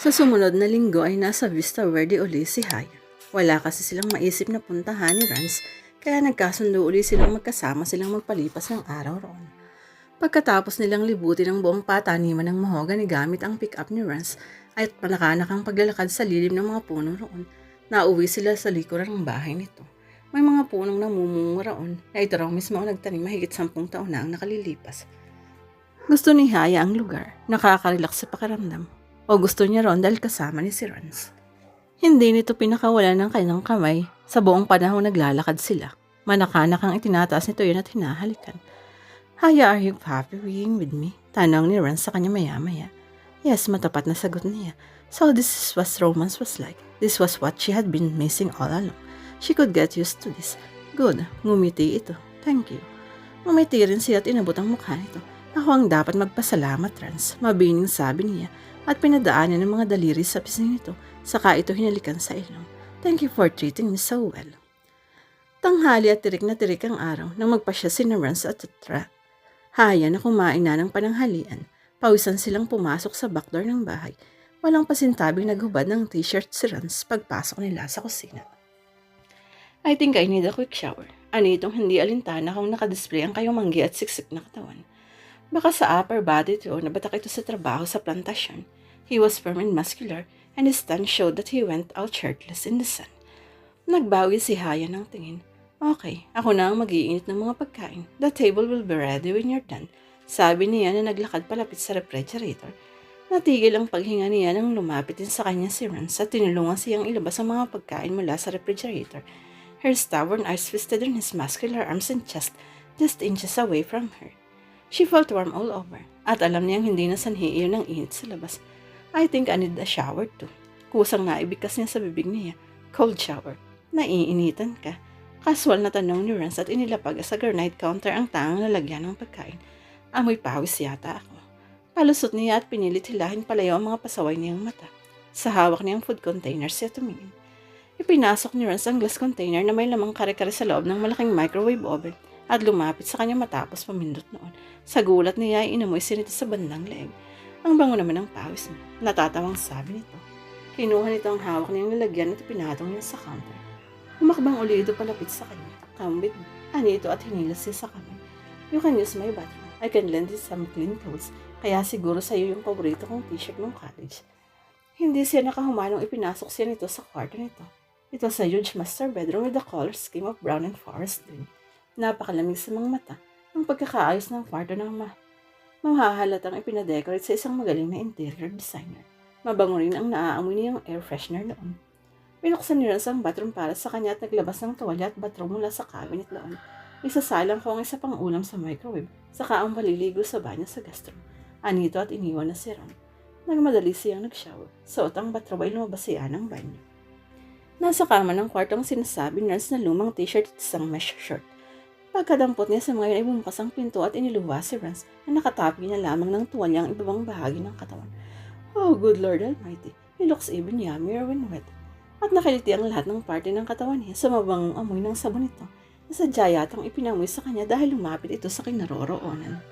Sa sumunod na linggo ay nasa Vista Verde uli si Haya. Wala kasi silang maisip na puntahan ni Rance, kaya nagkasundo uli silang magkasama silang magpalipas ng araw roon. Pagkatapos nilang libutin ang buong pataniman ng mahogany gamit ang pick-up ni Rance at manakanakang paglalakad sa lilim ng mga puno roon, nauwi sila sa likuran ng bahay nito. May mga punong namumungo roon na ito raw mismo ang nagtanim mahigit sampung taon na ang nakalilipas. Gusto ni Haya ang lugar, nakaka-relax sa pakiramdam. O gusto niya ron dahil kasama ni si Rance. Hindi nito pinakawalan ng kanyang kamay sa buong panahon naglalakad sila. Manakanak ang itinataas nito yun at hinahalikan. Haya, are you happy with me? Tanong ni Rance sa kanya maya-maya. Yes, matapat na sagot niya. So this is what romance was like. This was what she had been missing all along. She could get used to this. Good, ngumiti ito. Thank you. Ngumiti rin siya at inabot ang mukha nito. Ako ang dapat magpasalamat, Rance. Mabining sabi niya at pinadaanan ng mga daliri sa pising nito. Saka ito hinalikan sa ilong. Thank you for treating me so well. Tanghali at tirik na tirik ang araw nang magpasya si Rance at Tra. Haya na kumain na ng pananghalian. Pawisan silang pumasok sa backdoor ng bahay. Walang pasintabing naghubad ng t-shirt si Rance pagpasok nila sa kusina. I think I need a quick shower. Ano itong hindi alintana kung nakadisplay ang kayong manggi at siksik na katawan. Baka sa upper body ito, nabatak ito sa trabaho sa plantasyon. He was firm and muscular, and his stand showed that he went out shirtless in the sun. Nagbawi si Haya ng tingin. Okay, ako na ang mag-iinit ng mga pagkain. The table will be ready when you're done. Sabi niya na naglakad palapit sa refrigerator. Natigil ang paghinga niya nang lumapit din sa kanya si Rance at tinulungan siyang ilabas ang mga pagkain mula sa refrigerator. Her stubborn eyes twisted in his muscular arms and chest just inches away from her. She felt warm all over at alam niyang hindi na sanhi iyon ng init sa labas. I think I need a shower too. Kusang naibigkas niya sa bibig niya. Cold shower. Naiinitan ka. Casual na tanong ni Rance at inilapag sa granite counter ang tangang lalagyan ng pagkain. Amoy pawis yata ako. Palusot niya at pinilit hilahin palayaw ang mga pasaway niyang mata. Sa hawak niyang food container siya tumingin. Ipinasok ni Rance ang glass container na may lamang kare-kare sa loob ng malaking microwave oven at lumapit sa kanya matapos pamindot noon. Sa gulat niya ay inamoy siya nito sa bandang leeg. Ang bango naman ng pawis niya. Natatawang sabi nito. Kinuha nito ang hawak niyang lalagyan at pinatong niya sa counter. Umakbang uli ito palapit sa kanya. Come with. Ani ito at hinilas siya sa kamay. You can use my bathroom. I can lend you some clean clothes. Kaya siguro sa iyo yung paborito kong t-shirt ng college. Hindi siya nakahumanong ipinasok siya nito sa kwarto nito. Ito sa huge master bedroom with a color scheme of brown and forest green. Napakalamig sa mga mata ang pagkakaayos ng kwarto ng ma mamahahalatang ipinadecorate sa isang magaling na interior designer. Mabango rin ang naaamoy niyang air freshener noon. Binuksan ni Rance ang bathroom para sa kanya at naglabas ng tuwalya at bathroom mula sa cabinet noon. Isasalang ko ang isa pang ulam sa microwave, saka ang maliligo sa banyo sa guest room. Anito at iniwan na si Ron. Nagmadali siyang nag-shower. Suot ang bathrobe ay lumabas siya ng banyo. Nasa kama ng kwartong sinasabi ni Rance na lumang t-shirt at isang mesh shirt. Pagkadampot niya sa mga yun ay bumukas ang pinto at iniluwa si Rance na nakatapi na lamang ng tuwalya ang ibabang bahagi ng katawan. Oh, good Lord Almighty, he looks even yummier when wet. At nakiliti ang lahat ng parte ng katawan niya sa mabangong amoy ng sabon nito na sadya yatang ipinamoy sa kanya dahil lumapit ito sa kinaroroonan.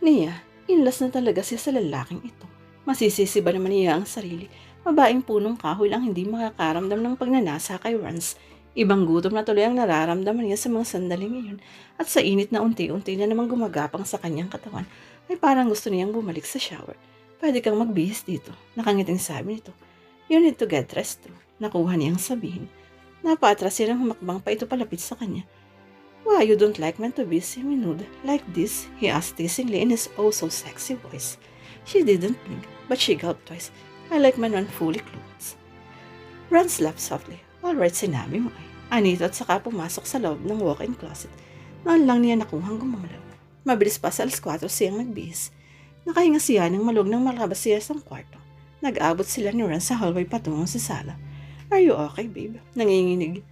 Niya, inlas na talaga siya sa lalaking ito. Masisisi ba naman niya ang sarili? Babaeng punong kahoy lang hindi makakaramdam ng pagnanasa kay Rance Ibang gutom na tuloy ang nararamdaman niya sa mga sandaling iyon at sa init na unti-unti na namang gumagapang sa kanyang katawan ay parang gusto niyang bumalik sa shower. Pwede kang magbihis dito. Nakangiting sabi nito. You need to get dressed too. Nakuha niyang sabihin. Napatras siya ng humakbang pa ito palapit sa kanya. Why you don't like men to be semi-nude like this? He asked teasingly in his oh so sexy voice. She didn't blink, but she gulped twice. I like men when fully clothed. Ron laughed softly. Alright, sinabi mo ay. Anito at saka pumasok sa loob ng walk-in closet. Noon lang niya nakuhang gumalaw. Mabilis pa sa alas 4 siyang nagbihis. Nakahinga siya ng malog nang malabas siya sa kwarto. Nag-abot sila ni Ron sa hallway patungo sa sala. Are you okay, babe? Nanginginig.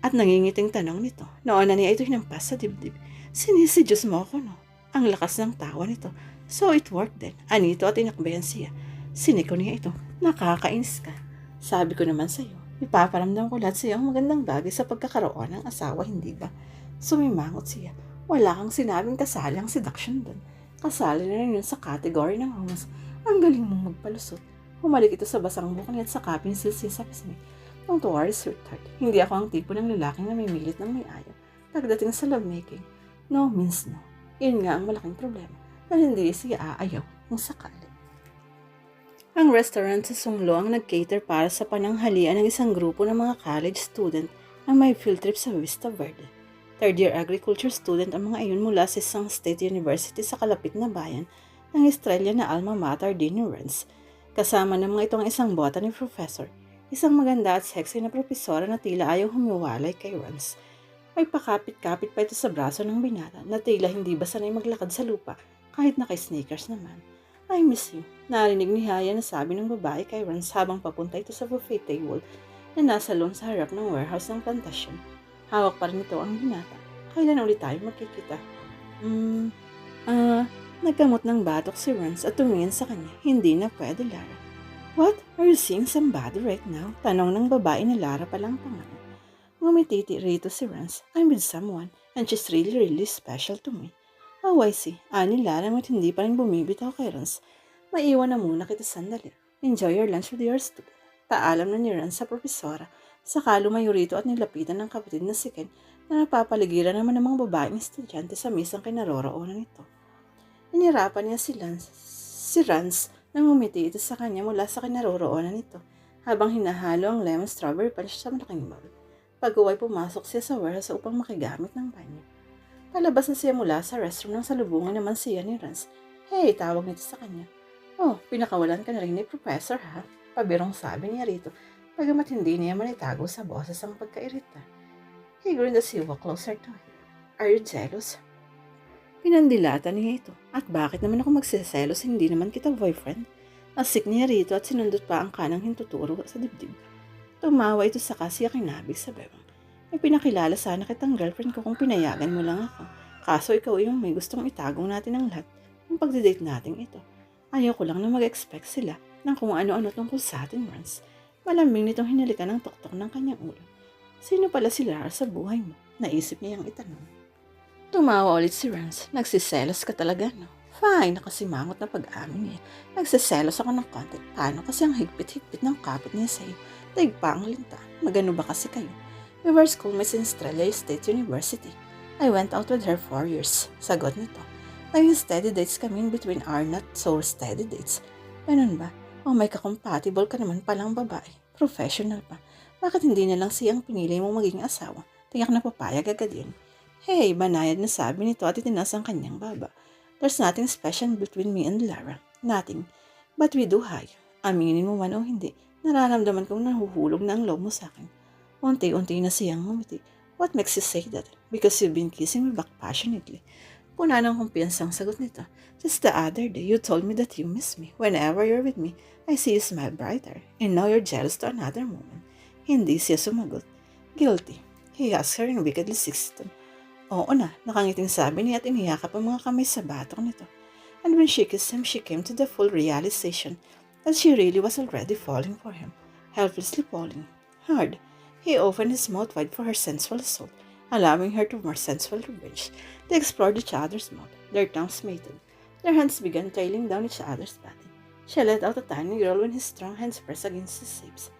At nangingiting tanong nito. Noon na niya ito hinampas sa dibdib. Sinisidyos mo ako, no? Ang lakas ng tawa nito. So it worked then. Anito at inakbayan siya. Siniko niya ito. Nakakainis ka. Sabi ko naman sa'yo, Ipaparamdam ko lahat sa iyo ang magandang bagay sa pagkakaroon ng asawa, hindi ba? Sumimangot siya. Wala kang sinabing kasali ang seduction doon. Kasali na rin yun sa category ng homas. Ang galing mong magpalusot. Humalik ito sa basang buhok niya at sa kapinsil siya sa pisngi. Don't worry, sweetheart. Hindi ako ang tipo ng lalaking na may milit ng may ayaw. Pagdating sa lovemaking, no means no. Yun nga ang malaking problema. Dahil hindi siya aayaw kung sakali. Ang restaurant sa Sunglo ang nag-cater para sa pananghalian ng isang grupo ng mga college student na may field trip sa Vista Verde. Third year agriculture student ang mga iyon mula sa isang state university sa kalapit na bayan ng Estrella na alma mater din ni Renz. Kasama ng mga itong isang botany professor, isang maganda at sexy na propesora na tila ayaw humiwalay kay Renz. May pakapit-kapit pa ito sa braso ng binata na tila hindi ba sanay maglakad sa lupa kahit naka-sneakers naman. I miss you. Narinig ni Haya na sabi ng babae kay Renz habang papunta ito sa buffet table na nasa loob sa harap ng warehouse ng plantasyon. Hawak pa rin ito ang binata. Kailan ulit tayo magkikita? Hmm, ah, nagkamot ng batok si Renz at tumingin sa kanya. Hindi na pwede, Lara. What? Are you seeing somebody right now? Tanong ng babae na Lara palang pangalan. Ngumititi rito si Renz. I'm with someone and she's really, really special to me. Oh, I see. Ani Lara ngunit hindi pa rin bumibitaw kay Renz. Maiwan na muna kita sandali. Enjoy your lunch with your student. Paalam na ni Renz sa propesora. Saka lumayo rito at nilapitan ng kapatid na si Ken na napapaligiran naman ng mga babaeng estudyante sa misang kinaroroonan nito. Inirapan niya si Lance, si Rance nang umiti ito sa kanya mula sa kinaroroonan nito habang hinahalo ang lemon strawberry punch sa malaking bowl. Pag-uway pumasok siya sa warehouse upang makigamit ng banyo. Palabas na siya mula sa restroom nang salubungan naman siya ni Rance. Hey, tawag nito sa kanya. Oh, pinakawalan ka na rin ni Professor ha? Pabirong sabi niya rito, pagamat hindi niya man itago sa boses ang pagkairita. He grinned as he walked closer to her. Are you jealous? Pinandilata niya ito. At bakit naman ako magsiselos hindi naman kita boyfriend? Asik niya rito at sinundot pa ang kanang hintuturo sa dibdib. Tumawa ito sa kasi kinabig sa bebang. May pinakilala sana kitang girlfriend ko kung pinayagan mo lang ako. Kaso ikaw yung may gustong itagong natin ang lahat ng pagdidate natin ito. Ayaw ko lang na mag-expect sila ng kung ano-ano tungkol sa atin, Rance. Malambing nitong hinalikan ng tuktok ng kanyang ulo. Sino pala si Lara sa buhay mo? Naisip niyang itanong. Tumawa ulit si Rance. Nagsiselos ka talaga, no? Fine, nakasimangot na pag-amin niya. Nagsiselos ako ng konti. Paano kasi ang higpit-higpit ng kapit niya sa'yo? Daig pa ang linta. Magano ba kasi kayo? We were schoolmates in Estrella State University. I went out with her four years. Sagot nito. Naging steady dates kami between our not so steady dates. Ganun ba? O may kakompatible ka naman palang babae. Professional pa. Bakit hindi na lang siyang pinili mong maging asawa? Tiyak na papayag agad yun. Hey, banayad na sabi nito at itinas ang kanyang baba. There's nothing special between me and Lara. Nothing. But we do high. Aminin mo man o hindi, nararamdaman kong nahuhulog na ang loob mo sa akin. Unti-unti na siyang ngumiti. What makes you say that? Because you've been kissing me back passionately. Puna ng kumpiyansang sagot nito. Just the other day, you told me that you miss me. Whenever you're with me, I see you smile brighter. And now you're jealous to another woman. Hindi siya sumagot. Guilty. He asked her in wickedly sixteen. Oo na, nakangiting sabi niya at iniyakap ang mga kamay sa batok nito. And when she kissed him, she came to the full realization that she really was already falling for him, helplessly falling. Hard. He opened his mouth wide for her sensual assault, allowing her to more sensual revenge. They explored each other's mouth, their tongues mated. Their hands began trailing down each other's body. She let out a tiny girl when his strong hands pressed against his hips.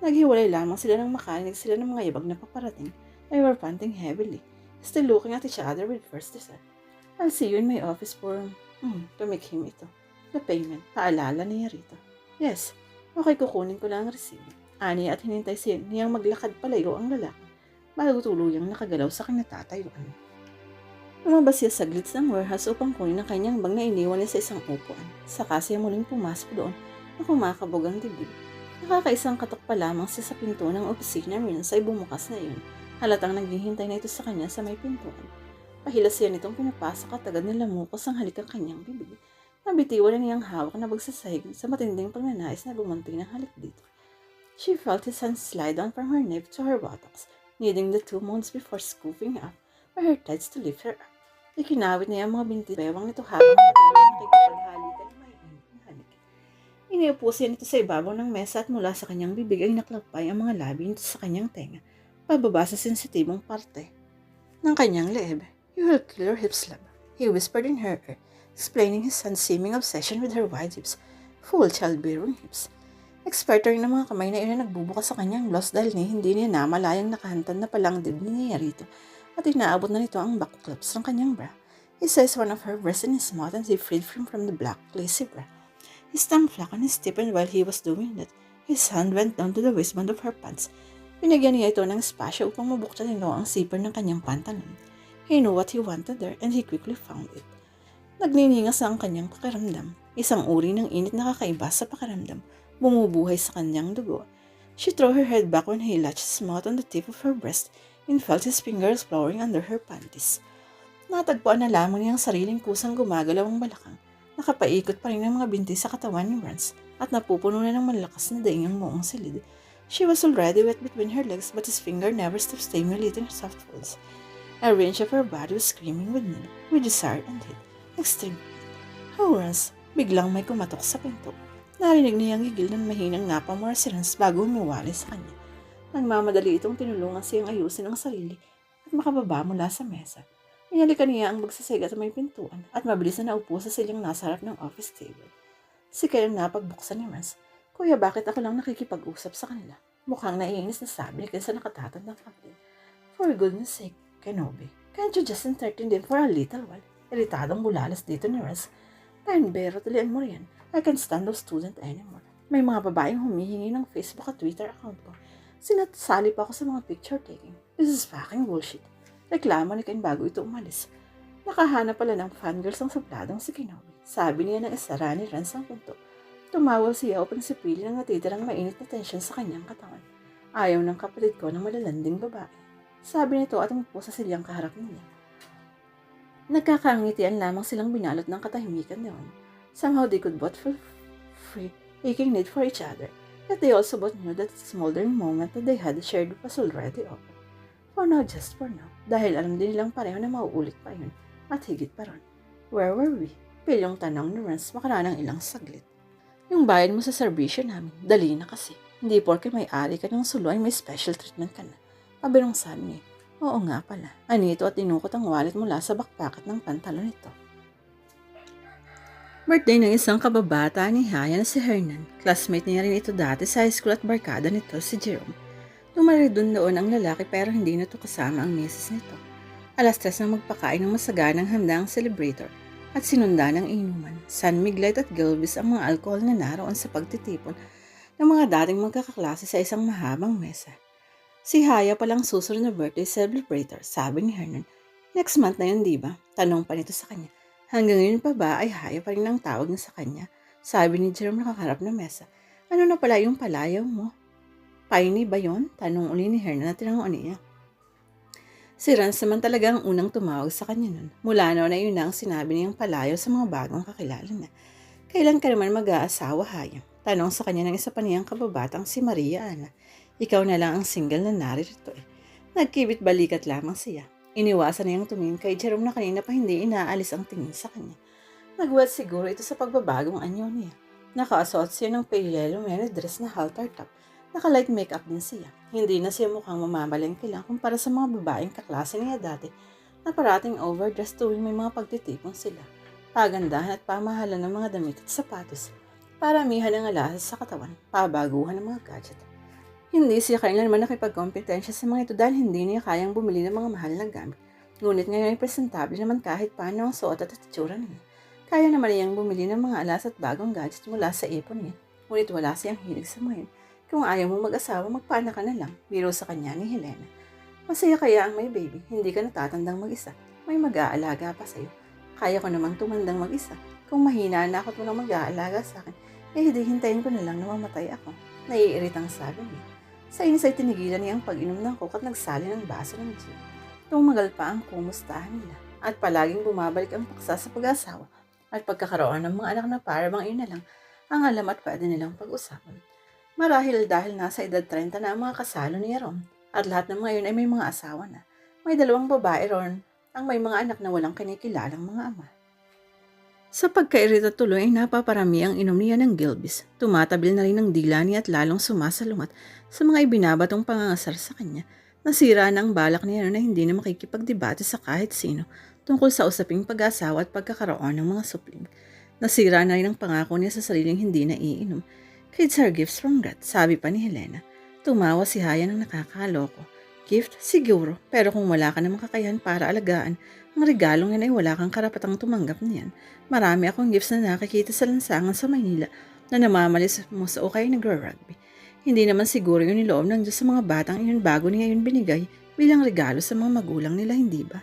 Naghiwalay lamang sila nang makarinig sila ng mga yabag na paparating. They were panting heavily, still looking at each other with first desire. I'll see you in my office for, hmm, tumikhim ito. The payment, paalala niya rito. Yes, okay kukunin ko lang ang resibo. Ani at hinintay siya niyang maglakad palayo ang lalaki bago tuluyang nakagalaw sa kinatatayuan. Lumabas siya saglit ng warehouse upang kunin ang kanyang bag na iniwan niya sa isang upuan. Saka siya muling pumasok doon na kumakabog ang dibdib. Nakakaisang katok pa lamang siya sa pinto ng opisina rin ay bumukas na iyon. Halatang naghihintay na ito sa kanya sa may pintuan. Pahilas siya nitong pinapasok at agad nilamukos ang halik ang kanyang bibig. Nabitiwan na niyang hawak na bagsasahig sa matinding pagnanais na gumanti ng halik dito. She felt his hands slide down from her neck to her buttocks, kneading the two moons before scooping up for her tights to lift her up. Ikinawit niya ang mga binti bewang nito habang patuloy na nakikipaghalikan ng may halik. Iniupo siya nito sa ibabaw ng mesa at mula sa kanyang bibig ay naklapay ang mga labi nito sa kanyang tenga, pababa sa sensitibong parte ng kanyang leeg. You will kill your hips, love. He whispered in her ear, explaining his son's seeming obsession with her wide hips. Full childbearing hips. Eksperto rin ng mga kamay na iyon na nagbubukas sa kanyang blouse dahil ni hindi niya namalayang nakahantad na palang dibdib niya rito at inaabot na nito ang backclips ng kanyang bra. He says one of her breasts in his mouth and she freed him from the black lacy bra. His tongue flack and stiffened while he was doing that. His hand went down to the waistband of her pants. Binigyan niya ito ng espasyo upang mabuksan nito ang zipper ng kanyang pantalon. He knew what he wanted there and he quickly found it. Nagniningas ang kanyang pakiramdam. Isang uri ng init na kakaiba sa pakiramdam. Bumubuhay sa kanyang dugo. She threw her head back when he latched his mouth on the tip of her breast and felt his fingers flowing under her panties. Natagpuan na lamang niya ang sariling kusang gumagalaw ang balakang. Nakapaikot pa rin ang mga binti sa katawan ni Rance at napupuno na ng malakas na daing ang buong silid. She was already wet between her legs but his finger never stopped stimulating her soft folds. A range of her body was screaming with need, with desire and hate. Extreme. Oh, Rance, biglang may kumatok sa pinto. Narinig niya ang gigil ng mahinang napamura si Rance bago humiwalay sa kanya. Nagmamadali itong tinulungan siyang ayusin ang sarili at makababa mula sa mesa. Inalikan niya ang magsasig at may pintuan at mabilis na naupo sa silyang nasa harap ng office table. Si ang napagbuksan ni Rance. Kuya, bakit ako lang nakikipag-usap sa kanila? Mukhang naiinis na sabi ni Ken sa nakatatand ng kapatid. For goodness sake, Kenobi, can't you just entertain them for a little while? Iritadong bulalas dito ni Rance. Pero tulian mo yan. I can't stand those student anymore. May mga babaeng humihingi ng Facebook at Twitter account ko. Sinasali pa ako sa mga picture taking. This is fucking bullshit. Reklamo ni Ken bago ito umalis. Nakahanap pala ng fangirls ang supladong si Kenobi. Sabi niya ng isara ni Rance ang pinto. Tumawa siya upang sipili ng natitirang mainit na tensyon sa kanyang katawan. Ayaw ng kapatid ko ng malalanding babae. Sabi nito at umupo sa silyang kaharap niya. Nagkakangitian lamang silang binalot ng katahimikan noon. Somehow they could both feel free, aching need for each other. Yet they also both knew that smoldering moment that they had shared was already over. For now, just for now. Dahil alam din nilang pareho na mauulit pa yun. At higit pa ron. Where were we? Pilyong tanong ni Rance makaraan ng ilang saglit. Yung bayad mo sa serbisyo namin, dali na kasi. Hindi porke may ari ka ng sulo ay may special treatment ka na. Pabirong sabi niya, oo nga pala. Anito at tinukot ang wallet mula sa backpacket ng pantalon nito. Birthday ng isang kababata ni Haya na si Hernan. Classmate niya rin ito dati sa high school at barkada nito si Jerome. Lumari doon noon ang lalaki pero hindi na to kasama ang misis nito. Alas tres na magpakain ng masaganang handa ang celebrator at sinunda ng inuman. San Miguel at Gilbis ang mga alkohol na naroon sa pagtitipon ng mga dating magkakaklase sa isang mahabang mesa. Si Haya palang susunod na birthday celebrator, sabi ni Hernan. Next month na yun, di ba? Tanong pa nito sa kanya. Hanggang ngayon pa ba ay Haya pa rin ang tawag niya sa kanya? Sabi ni Jerome nakakarap na mesa. Ano na pala yung palayaw mo? Piney ba yon? Tanong uli ni Hernan na tinanong niya. Si Rance naman talaga ang unang tumawag sa kanya nun. Mula noon na yun na ang sinabi niyang palayo sa mga bagong kakilala niya. Kailan ka naman mag-aasawa, Haya? Tanong sa kanya ng isa pa niyang kababatang si Maria Ana. Ikaw na lang ang single na naririto eh. Nagkibit balikat lamang siya. Iniwasan niyang tumingin kay Jerome na kanina pa hindi inaalis ang tingin sa kanya. Nagwat siguro ito sa pagbabagong anyo niya. Nakaasuot siya ng pale yellow mini dress na halter top. Naka-light makeup din siya. Hindi na siya mukhang mamamalengke lang kumpara sa mga babaeng kaklase niya dati na parating overdressed tuwing may mga pagtitipon sila. Pagandahan at pamahalan ng mga damit at sapatos. Paramihan ng alasas sa katawan, pabaguhan ng mga gadget. Hindi siya kailanman nakipagkompetensya sa mga ito dahil hindi niya kayang bumili ng mga mahal na gamit. Ngunit ngayon ay presentable naman kahit paano ang suot at attitsura niya. Kaya naman niyang bumili ng mga alas at bagong gadget mula sa ipon niya. Ngunit wala siyang hilig sa mga yun. Kung ayaw mo mag-asawa, magpana ka na lang, biro sa kanya ni Helena. Masaya kaya ang may baby, hindi ka natatandang mag-isa. May mag-aalaga pa sa'yo. Kaya ko namang tumandang mag-isa. Kung mahina na ako at walang mag-aalaga sa akin, eh hindi hintayin ko na lang na mamatay ako. Naiiritang sabi niya. Sa inis ay tinigilan niya ang pag-inom ng coke at nagsali ng baso ng gin. Tumagal pa ang kumustahan nila at palaging bumabalik ang paksa sa pag-asawa at pagkakaroon ng mga anak na para bang yun na lang ang alam at pwede nilang pag-usapan. Marahil dahil nasa edad 30 na ang mga kasalo ni Ron at lahat ng mga yun ay may mga asawa na. May dalawang babae ron ang may mga anak na walang kinikilalang mga ama. Sa pagkairita tuloy ay napaparami ang inom niya ng Gilbis. Tumatabil na rin ng dila niya at lalong sumasalungat sa mga ibinabatong pangangasar sa kanya. Nasira na ang balak niya na hindi na makikipagdebate sa kahit sino tungkol sa usaping pag-asawa at pagkakaroon ng mga supling. Nasira na rin ang pangako niya sa sariling hindi na iinom. Kids are gifts from God, sabi pa ni Helena. Tumawa si Haya ng nakakaloko. Gift? Siguro, pero kung wala ka namang kakayahan para alagaan, ang regalong yan ay wala kang karapatang tumanggap niyan. Marami akong gifts na nakikita sa lansangan sa Maynila na namamalis mo sa okay nagra-rugby. Hindi naman siguro yun niloob ng Diyos sa mga batang iyon bago niya yun binigay bilang regalo sa mga magulang nila, hindi ba?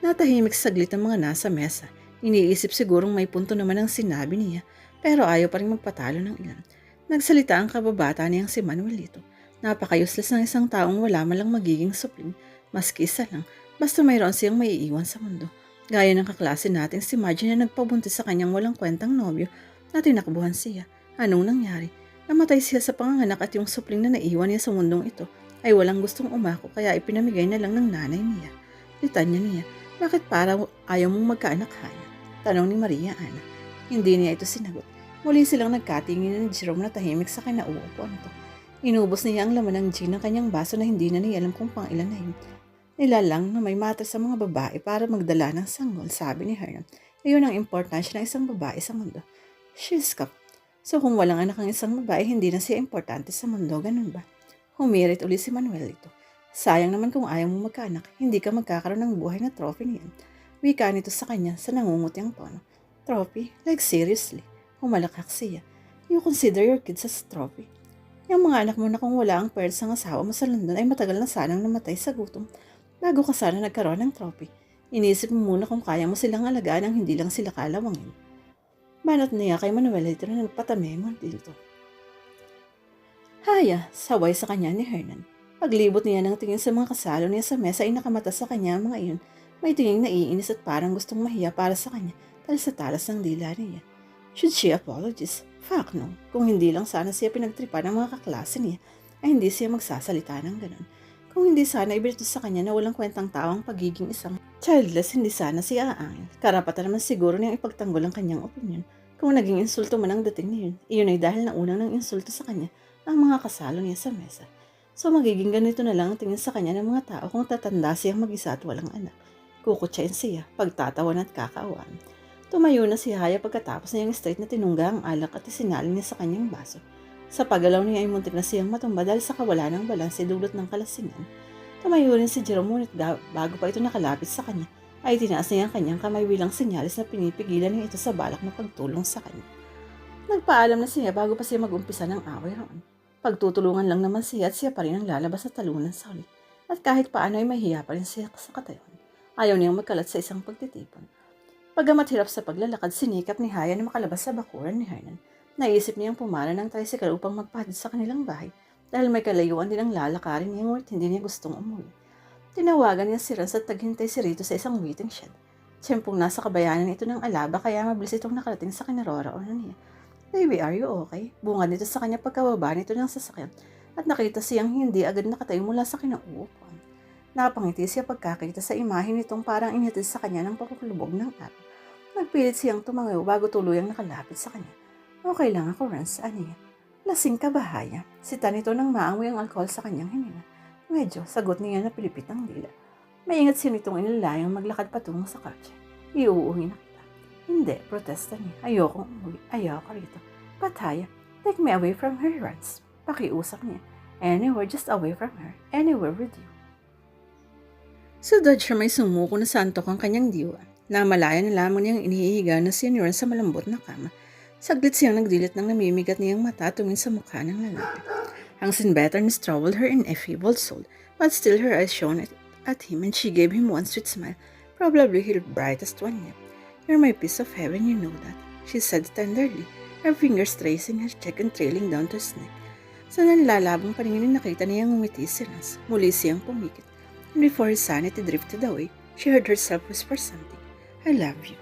Natahimik saglit ang mga nasa mesa. Iniisip sigurong may punto naman ang sinabi niya, pero ayaw pa rin magpatalo ng ilan. Nagsalita ang kababata niyang si Manuelito. Napaka-useless ng isang taong wala malang magiging supling, maski isa lang, basta mayroon siyang maiiwan sa mundo. Gaya ng kaklase nating si Margie na nagpabuntis sa kanyang walang kwentang nobyo na tinakbuhan siya. Anong nangyari? Namatay siya sa panganganak at yung supling na naiwan niya sa mundong ito ay walang gustong umako kaya ipinamigay na lang ng nanay niya. Litanya niya, bakit para ayaw mong magkaanak haya? Tanong ni Maria Ana. Hindi niya ito sinagot. Muli silang nagkatingin ni Jerome na tahimik sa kinauupuan ito. Inubos niya ang laman ng gin ng kanyang baso na hindi na niya alam kung pang ilan na yun. Nilalang na may mata sa mga babae para magdala ng sanggol, sabi ni Hernan. Iyon ang importansya ng isang babae sa mundo. She's cup. So kung walang anak ang isang babae, hindi na siya importante sa mundo, ganun ba? Humirit uli si Manuel ito. Sayang naman kung ayaw mo magkaanak, hindi ka magkakaroon ng buhay na trophy niyan. Wika nito sa kanya sa nangungutyang tono. Trophy? Like seriously? Humalakak siya. You consider your kids as trophy. Yung mga anak mo na kung wala ang pearls ng asawa mo sa London ay matagal na sanang namatay sa gutom. Bago ka sana nagkaroon ng trophy. Inisip mo muna kung kaya mo silang alagaan ang hindi lang sila kalawangin. Banat niya kay Manuelito na nagpatamemo dito. Haya, saway sa kanya ni Hernan. Paglibot niya ng tingin sa mga kasalo niya sa mesa ay nakamata sa kanya ang mga iyon. May tingin naiinis at parang gustong mahiya para sa kanya dahil sa talas ng dila niya. Should she apologize? Fuck no. Kung hindi lang sana siya pinagtripan ng mga kaklase niya, ay hindi siya magsasalita ng ganun. Kung hindi sana ibinito sa kanya na walang kwentang tao ang pagiging isang childless, hindi sana siya aangil. Karapatan naman siguro niyang ipagtanggol ang kanyang opinion. Kung naging insulto man ang dating niyon, iyon ay dahil na unang ng insulto sa kanya ang mga kasalo niya sa mesa. So magiging ganito na lang ang tingin sa kanya ng mga tao kung tatanda siyang mag-isa at walang anak. Kukutsain siya, pagtatawan at kakaawan. Tumayo na si Haya pagkatapos na yung straight na tinungga ang alak at isinalin niya sa kanyang baso. Sa paggalaw niya ay muntik na siyang matumba dahil sa kawala ng balanse dulot ng kalasingan. Tumayo rin si Jerome ngunit bago pa ito nakalapit sa kanya, ay tinaas niya ang kanyang kamay bilang sinyalis na pinipigilan niya ito sa balak na pagtulong sa kanya. Nagpaalam na siya bago pa siya mag-umpisa ng away roon. Pagtutulungan lang naman siya at siya pa rin ang lalabas sa talunan sa huli. At kahit paano ay mahiya pa rin siya sa katayon. Ayaw niyang magkalat sa isang pagtitipon. Pagamat hirap sa paglalakad, sinikap ni Haya na makalabas sa bakuran ni Hernan. Naisip niyang pumara ng tricycle upang magpahatid sa kanilang bahay dahil may kalayuan din ang lalakarin niya ngunit hindi niya gustong umuwi. Tinawagan niya si Rans at taghintay si Rito sa isang waiting shed. Siyempong nasa kabayanan ito ng alaba kaya mabilis itong nakarating sa kinaroroonan niya. Baby, are you okay? Bunga nito sa kanya pagkababa nito ng sasakyan at nakita siyang hindi agad nakatayo mula sa kinauupuan. Napangiti siya pagkakita sa imahe nitong parang inhatid sa kanya ng pakukulubog ng araw. Nagpilit siyang tumangayo bago tuluyang nakalapit sa kanya. Okay lang ako, Rans, ano yan? Lasing ka ba, Haya? Sita nito nang maamoy ang alkohol sa kanyang hininga. Medyo, sagot niya na pilipit ang dila. Maingat siya nitong inilayang maglakad patungo sa kotse. Iuuwi na kita. Hindi, protesta niya. Ayokong umuwi. Ayoko rito. But Haya, take me away from her, Rans. Pakiusap niya. Anywhere, just away from her. Anywhere with you. Dodge siya may sumuko na santok ang kanyang diwa. Namalaya na lamang niyang inihihiga na Nuran sa malambot na kama. Saglit siyang nagdilit ng namimigat niyang mata tumingin sa mukha ng lalaki. Ang sinbetterness troubled her ineffable soul, but still her eyes shone at, at him and she gave him one sweet smile, probably her brightest one yet. You're my piece of heaven, you know that, she said tenderly, her fingers tracing her cheek and trailing down to his neck. Sa nanlalabong paningin nakita niyang umiti si Rans. Muli siyang pumikit. And before his sanity drifted away, she heard herself whisper something. I love you.